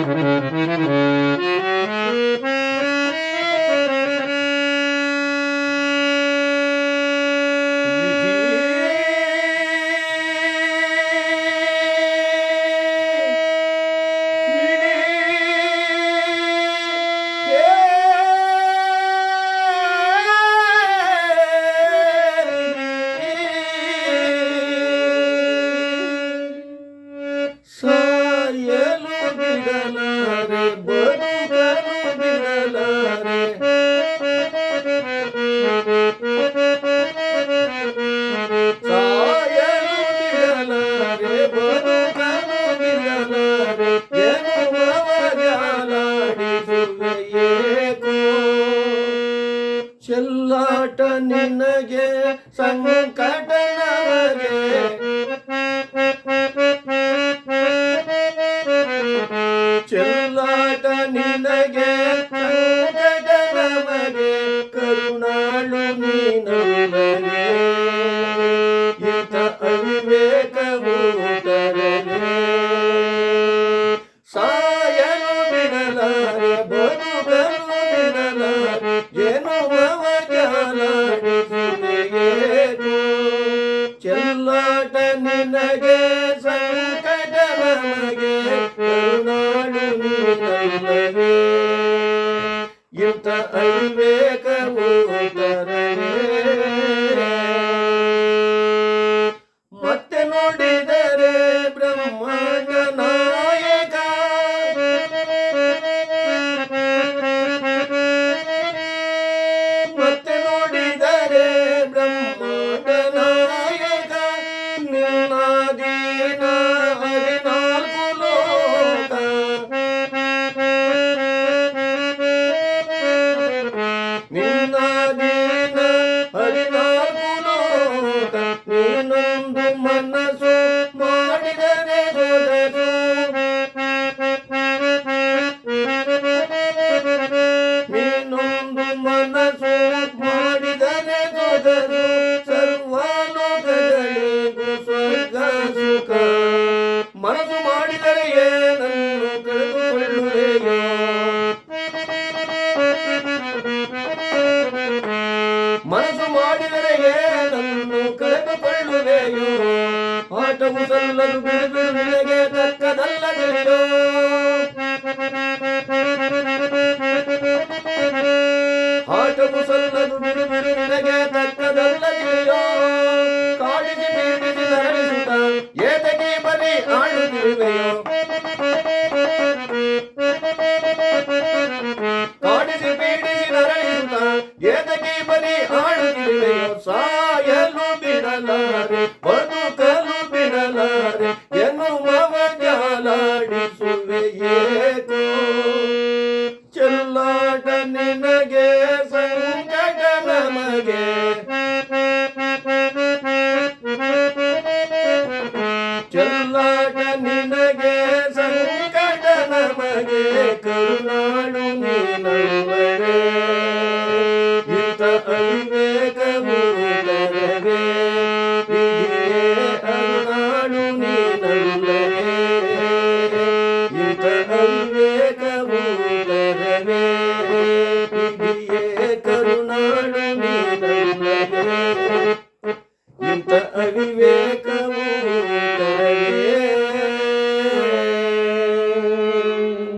ಸಾಯಲು ಚೆಲ್ಲಾಟ ನಿನಗೆ ಸಂಕಟ ನಮಗೆ ಕರುಣಾಳು ನೀನಲ್ಲವೇ ಇಂಥ ಅವಿವೇಕವು ಮತ್ತೆ ನೋಡಿದರೆ ಬ್ರಹ್ಮಾಂಡ Bunlar ಮನಸ್ಸು ಮಾಡಿದರೆ ಏನನ್ನು ಕಳೆದುಕೊಳ್ಳುವೆಯೋ ಆಟವು ಸಲ್ಲದು ಬಿಡುದು ನಿನಗೆ ತಕ್ಕದಲ್ಲ ತಿಳಿಯೋ ಆಟವು ಸಲ್ಲದು ಬಿಡುದು ನಿನಗೆ ತಕ್ಕದಲ್ಲ ತಿಳಿಯೋ ಕಾಡಿಸಿ ಬೀಡಿಸಿ ನರಳಿಸುತ್ತ ಏತಕ್ಕೆ ಬರೀ ಆಡುತ್ತಿರುವೆಯೋ ಆಡುತ್ತಿರುವೆಯೋ ಸಾಯಲು ಬಿಡಲಾರೆ, ಬದುಕಲು ಬಿಡಲಾರೆ, ಎನ್ನುವವ ಜಾಲಾಡಿಸುವೆ ಏಕೋ ಚೆಲ್ಲಾಟ ನಿನಗೆ, ಸಂಕಟ ನಮಗೆ. ಚೆಲ್ಲಾಟ ನಿನಗೆ, ಸಂಕಟ ನಮಗೆ.